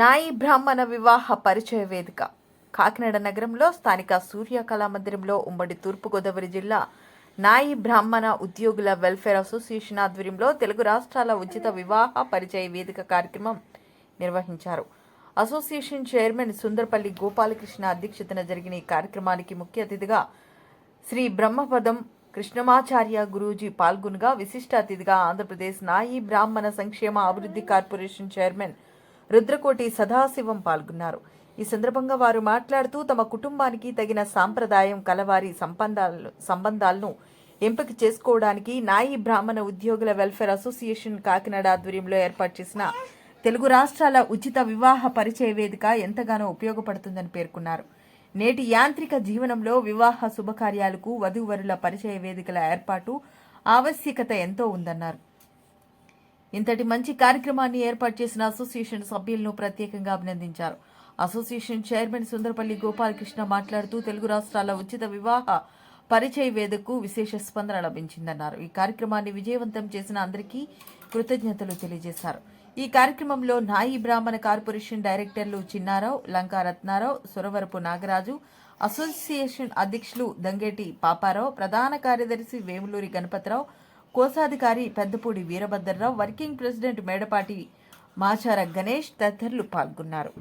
నాయి బ్రాహ్మణ వివాహ పరిచయ వేదిక. కాకినాడ నగరంలో స్థానిక సూర్య కళామందిరంలో ఉమ్మడి తూర్పుగోదావరి జిల్లా నాయి బ్రాహ్మణ ఉద్యోగుల వెల్ఫేర్ అసోసియేషన్ ఆధ్వర్యంలో తెలుగు రాష్ట్రాల ఉచిత వివాహ పరిచయ వేదిక కార్యక్రమం నిర్వహించారు. అసోసియేషన్ చైర్మన్ సుందరపల్లి గోపాలకృష్ణ అధ్యక్షతన జరిగిన ఈ కార్యక్రమానికి ముఖ్య అతిథిగా శ్రీ బ్రహ్మపదం కృష్ణమాచార్య గురూజీ పాల్గొనగా విశిష్ట అతిథిగా ఆంధ్రప్రదేశ్ నాయి బ్రాహ్మణ సంక్షేమ అభివృద్ధి కార్పొరేషన్ చైర్మన్ రుద్రకోటి సదాశివం పాల్గొన్నారు. ఈ సందర్భంగా వారు మాట్లాడుతూ తమ కుటుంబానికి తగిన సాంప్రదాయం కలవారి సంబంధాలు సంబంధాలను ఎంపిక చేసుకోవడానికి నాయి బ్రాహ్మణ ఉద్యోగుల వెల్ఫేర్ అసోసియేషన్ కాకినాడ ఆధ్వర్యంలో ఏర్పాటు చేసిన తెలుగు రాష్ట్రాల ఉచిత వివాహ పరిచయ వేదిక ఎంతగానో ఉపయోగపడుతుందని పేర్కొన్నారు. నేటి యాంత్రిక జీవనంలో వివాహ శుభకార్యాలకు వధూవరుల పరిచయ వేదికల ఏర్పాటు ఆవశ్యకత ఎంతో ఉందన్నారు. ఇంతటి మంచి కార్యక్రమాన్ని ఏర్పాటు చేసిన అసోసియేషన్ సభ్యులను ప్రత్యేకంగా అభినందించారు. అసోసియేషన్ చైర్మన్ సుందరపల్లి గోపాలకృష్ణ మాట్లాడుతూ తెలుగు రాష్ట్రాల ఉచిత వివాహ పరిచయ వేదకు విశేష స్పందన లభించిందన్నారు. ఈ కార్యక్రమాన్ని విజయవంతం చేసిన అందరికీ కృతజ్ఞతలు తెలియజేశారు. ఈ కార్యక్రమంలో నాయి బ్రాహ్మణ కార్పొరేషన్ డైరెక్టర్లు చిన్నారావు లంకా రత్నారావు సురవరపు నాగరాజు అసోసియేషన్ అధ్యక్షులు దంగేటి పాపారావు ప్రధాన కార్యదర్శి వేములూరి గణపతిరావు కోశాధికారి పెద్దపూడి వీరభద్రరావు వర్కింగ్ ప్రెసిడెంట్ మేడపాటి మాచార గణేష్ తదితరులు పాల్గొన్నారు.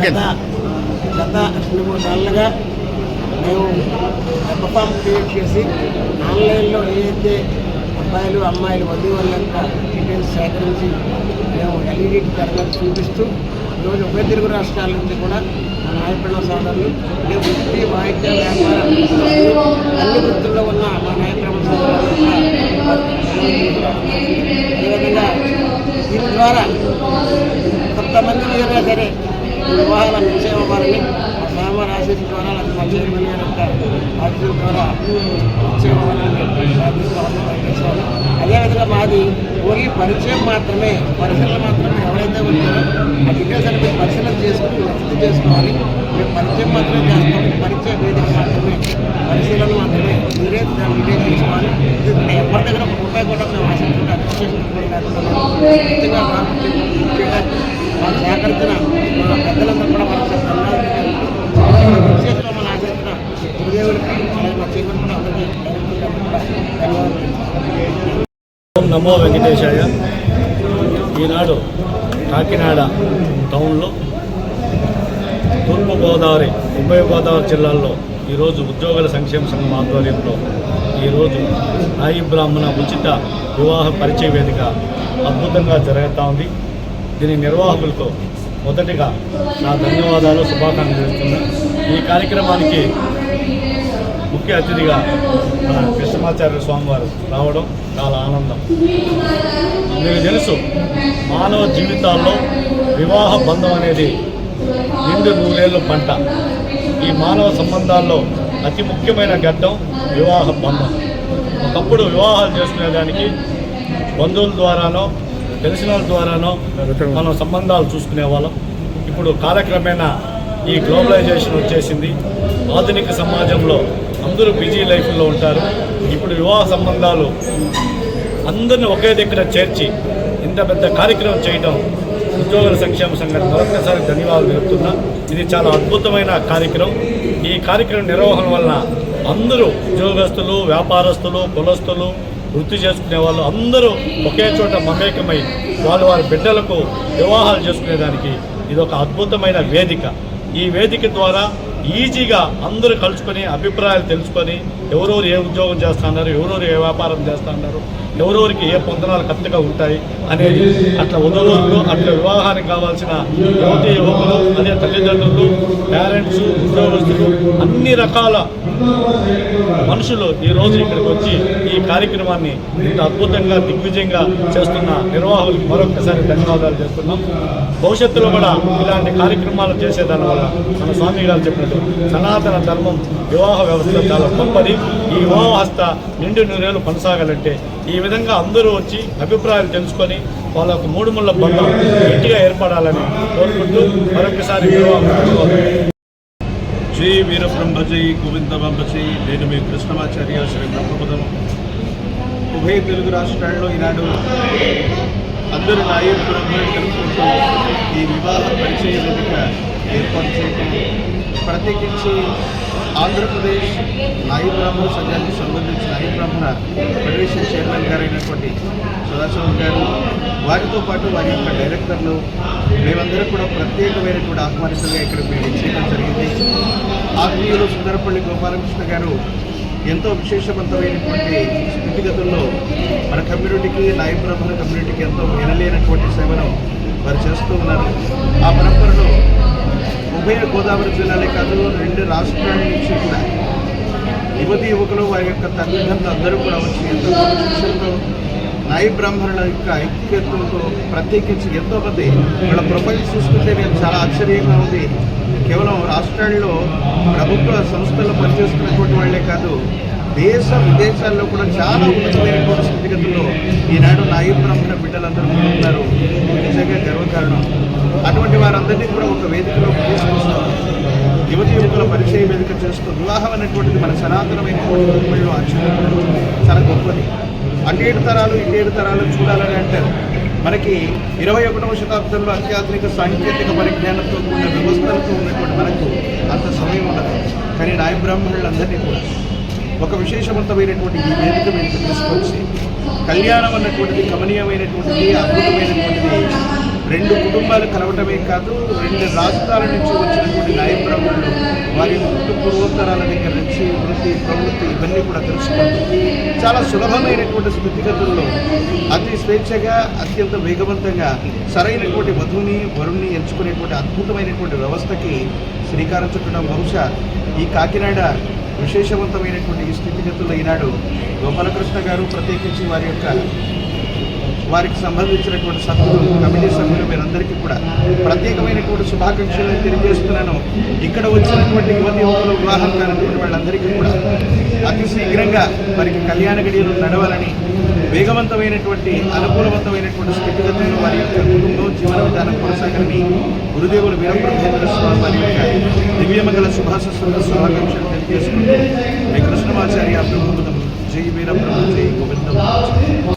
ఓకే. గత రెండు మూడు నెలలుగా మేము వెబ్ క్రియేట్ చేసి ఆన్లైన్లో ఏదైతే అబ్బాయిలు అమ్మాయిలు వధువుల యొక్క డీటెయిల్స్ సేకరించి మేము ఎల్ఈడి తెరలకు చూపిస్తూ ఈరోజు ఉభయ తెలుగు రాష్ట్రాల నుంచి కూడా మన నాయకుల సోదరులు అంటే వృత్తి వాయిద్య వ్యాపారం అన్ని వృత్తుల్లో ఉన్న మా నాయకుల సోదరులు అదేవిధంగా దీని ద్వారా కొంతమంది ఏదైనా సరే వివాహాల నిక్షేమ వారిని ఆ స్వామివారి ఆశీస్సు ద్వారా అది మధ్య యొక్క ఆశీస్సుల ద్వారా నిశ్చయం అవ్వాలని అదేవిధంగా మాది ఓన్లీ పరిచయం మాత్రమే పరిశీలన మాత్రమే ఎవరైతే ఉంటారో ఆ డీటెయిల్స్ అనేది పరిశీలన చేసుకుని మీరు చేసుకోవాలి. మేము పరిచయం మాత్రమే చేస్తాం. పరిచయం వేదిక మాత్రమే పరిశీలన మాత్రమే మీరే దాన్ని డీటెయిల్ చేసుకోవాలి ఇది ఎవరి దగ్గర ఒక రూపాయి కూడా మేము ఆశించుకుంటే అడ్మినిస్ట్రేషన్ కూడా లేకుండా ముఖ్యంగా మాకు ముఖ్యంగా మాకు సహకరించిన మా పెద్దలందరూ కూడా మనకు విశేషంగా మన ఆచరించిన గురుదేవులకి అలాగే మా చీకటి కూడా అందరికీ కూడా ధన్యవాదాలు ఓం నమో వెంకటేశాయ. ఈనాడు కాకినాడ టౌన్లో తూర్పుగోదావరి ఉభయ గోదావరి జిల్లాల్లో ఈరోజు ఉద్యోగుల సంక్షేమ సంఘం ఆధ్వర్యంలో ఈరోజు నాయి బ్రాహ్మణ ఉచిత వివాహ పరిచయ వేదిక అద్భుతంగా జరుగుతూ ఉంది. దీని నిర్వాహకులతో మొదటిగా నా ధన్యవాదాలు శుభాకాంక్షలు ఈ కార్యక్రమానికి ముఖ్య అతిథిగా మన కృష్ణమాచార్య స్వామివారు రావడం చాలా ఆనందం. మీకు తెలుసు మానవ జీవితాల్లో వివాహ బంధం అనేది నిండు నూరేళ్ళు పంట. ఈ మానవ సంబంధాల్లో అతి ముఖ్యమైన ఘట్టం వివాహ బంధం. ఒకప్పుడు వివాహాలు చేసుకునేదానికి బంధువుల ద్వారానో తెలిసిన వాళ్ళ ద్వారానో మనం సంబంధాలు చూసుకునేవాళ్ళం ఇప్పుడు కాలక్రమేణా ఈ గ్లోబలైజేషన్ వచ్చేసింది. ఆధునిక సమాజంలో అందరూ బిజీ లైఫ్లో ఉంటారు. ఇప్పుడు వివాహ సంబంధాలు అందరిని ఒకే దగ్గర చేర్చి ఇంత పెద్ద కార్యక్రమం చేయడం ఉద్యోగుల సంక్షేమ సంఘం మరొకసారి ధన్యవాదాలు తెలుపుతున్నా. ఇది చాలా అద్భుతమైన కార్యక్రమం. ఈ కార్యక్రమం నిర్వహణ వలన అందరూ ఉద్యోగస్తులు వ్యాపారస్తులు కులస్తులు వృత్తి చేసుకునే వాళ్ళు అందరూ ఒకే చోట మమేకమై వాళ్ళు వారి బిడ్డలకు వివాహాలు చేసుకునేదానికి ఇది ఒక అద్భుతమైన వేదిక. ఈ వేదిక ద్వారా ఈజీగా అందరూ కలుసుకొని అభిప్రాయాలు తెలుసుకొని ఎవరెవరు ఏ ఉద్యోగం చేస్తున్నారు ఎవరెవరు ఏ వ్యాపారం చేస్తున్నారు ఎవరెవరికి ఏ పొందనాలు కరెక్ట్గా ఉంటాయి అనేది అట్లా ఉద్యోగులు అట్లా వివాహానికి కావాల్సిన యువతి యువకులు అదే తల్లిదండ్రులు పేరెంట్స్ ఉద్యోగస్తులు అన్ని రకాల మనుషులు ఈ రోజు ఇక్కడికి వచ్చి ఈ కార్యక్రమాన్ని ఇంత అద్భుతంగా దిగ్విజయంగా చేస్తున్న నిర్వాహకులకు మరొకసారి ధన్యవాదాలు చేస్తున్నాం. భవిష్యత్తులో కూడా ఇలాంటి కార్యక్రమాలు చేసేదాని వల్ల మన స్వామి గారు చెప్పినట్టు సనాతన ధర్మం వివాహ వ్యవస్థ చాలా గొప్పది. ఈ వివాహ వ్యవస్థ నిండు నూరేళ్ళు కొనసాగాలంటే ఈ విధంగా అందరూ వచ్చి అభిప్రాయాలు తెలుసుకొని వాళ్ళకు మూడు ముళ్ళ బంధం గట్టిగా ఏర్పడాలని కోరుకుంటూ మరొకసారి వివాహం జై వీరబ్రహ్మజై గోవిందబ్రహ్మజై నేను మీ కృష్ణమాచార్య శ్రీ బ్రహ్మపదం. ఉభయ తెలుగు రాష్ట్రాల్లో ఈనాడు అందరూ నాయకు కలుపుకుంటూ ఈ వివాహ పరిచయ వేదిక ఏర్పాటు చేయడం ప్రత్యేకించి ఆంధ్రప్రదేశ్ నాయ బ్రాహ్మణ సంఘానికి సంబంధించిన నాయ బ్రాహ్మణ ఫెడరేషన్ చైర్మన్ గారైనటువంటి సదాశివం గారు వారితో పాటు వారి యొక్క డైరెక్టర్లు మేమందరం కూడా ప్రత్యేకమైనటువంటి ఆహ్వానితులుగా ఇక్కడ మేము చేయడం జరిగింది. ఆత్మీయులు సుందరపల్లి గోపాలకృష్ణ గారు ఎంతో విశేషవంతమైనటువంటి స్థితిగతుల్లో మన కమ్యూనిటీకి నాయ బ్రాహ్మణ కమ్యూనిటీకి ఎంతో వినలేనటువంటి సేవను వారు చేస్తూ ఉన్నారు. ఆ పరంపరలో ఉభయ గోదావరి జిల్లాలే కాదు రెండు రాష్ట్రాల నుంచి కూడా యువతి యువకులు వారి యొక్క తల్లిదండ్రులు అందరూ కూడా వచ్చి ఎంతో విశేషంతో నాయ బ్రాహ్మణుల యొక్క ఐక్యత్వంతో ప్రత్యేకించి ఎంతోమంది వాళ్ళ ప్రొఫైల్ చూసుకుంటే నేను చాలా ఆశ్చర్యంగా ఉంది. కేవలం రాష్ట్రాల్లో ప్రభుత్వ సంస్థల్లో పనిచేస్తున్నటువంటి వాళ్ళే కాదు దేశ విదేశాల్లో కూడా చాలా ఉన్నతమైనటువంటి స్థితిగతుల్లో ఈనాడు నాయ బ్రాహ్మణ బిడ్డలందరూ ఉన్నారు. నిజంగా గర్వకారణం. అటువంటి వారందరినీ కూడా ఒక వేదికలో తీసుకొస్తాం. యువతి యువకుల పరిచయ వేదిక చేస్తూ వివాహం అనేటువంటిది మన సనాతనమైనటువంటి కుటుంబంలో ఆచరణ చాలా గొప్పది. అటేడు తరాలు ఇటేడు తరాలు చూడాలని అంటారు. మనకి ఇరవై ఒకటవ శతాబ్దంలో అత్యాధునిక సాంకేతిక పరిజ్ఞానంతో కూడిన వ్యవస్థలతో ఉన్నటువంటి మనకు అంత సమయం ఉండదు. కానీ నాయ బ్రాహ్మణులందరినీ కూడా ఒక విశేషవంతమైనటువంటి ఈ వేదిక మీదకి తీసుకొచ్చి కళ్యాణం అన్నటువంటిది కమనీయమైనటువంటిది అద్భుతమైనటువంటిది రెండు కుటుంబాలు కలవటమే కాదు రెండు రాష్ట్రాల నుంచి వచ్చినటువంటి నాయ వారి పుట్టు పూర్వోత్తరాల దగ్గర నుంచి వృత్తి ప్రవృత్తి ఇవన్నీ కూడా తెలుసుకుంటూ చాలా సులభమైనటువంటి స్థితిగతుల్లో అతి స్వేచ్ఛగా అత్యంత వేగవంతంగా సరైనటువంటి వధువుని వరుణ్ణి ఎంచుకునేటువంటి అద్భుతమైనటువంటి వ్యవస్థకి శ్రీకారం చుట్టడం బహుశా ఈ కాకినాడ విశేషవంతమైనటువంటి ఈ స్థితిగతుల్లో ఈనాడు గోపాలకృష్ణ గారు ప్రత్యేకించి వారి యొక్క వారికి సంబంధించినటువంటి సభ్యులు కమిటీ సభ్యులు మీరందరికీ కూడా ప్రత్యేకమైనటువంటి శుభాకాంక్షలు తెలియజేస్తున్నాను. ఇక్కడ వచ్చినటువంటి యువతి యువకులు వివాహం కానటువంటి వాళ్ళందరికీ కూడా అతి శీఘ్రంగా వారికి కళ్యాణ గడియలు నడవాలని వేగవంతమైనటువంటి అనుకూలవంతమైనటువంటి స్థితిగతులను వారి యొక్క కుటుంబం జీవన విధానం కొనసాగాలని గురుదేవులు వీరబ్రహ్మేంద్ర స్వామి వారి యొక్క దివ్యమంగళ శుభాశస్సుల శుభాకాంక్షలు తెలియజేసుకుంటూ శ్రీ కృష్ణమాచార్య బ్రహ్మపదం జై వీరబ్రహ్మ జై గోవిందం.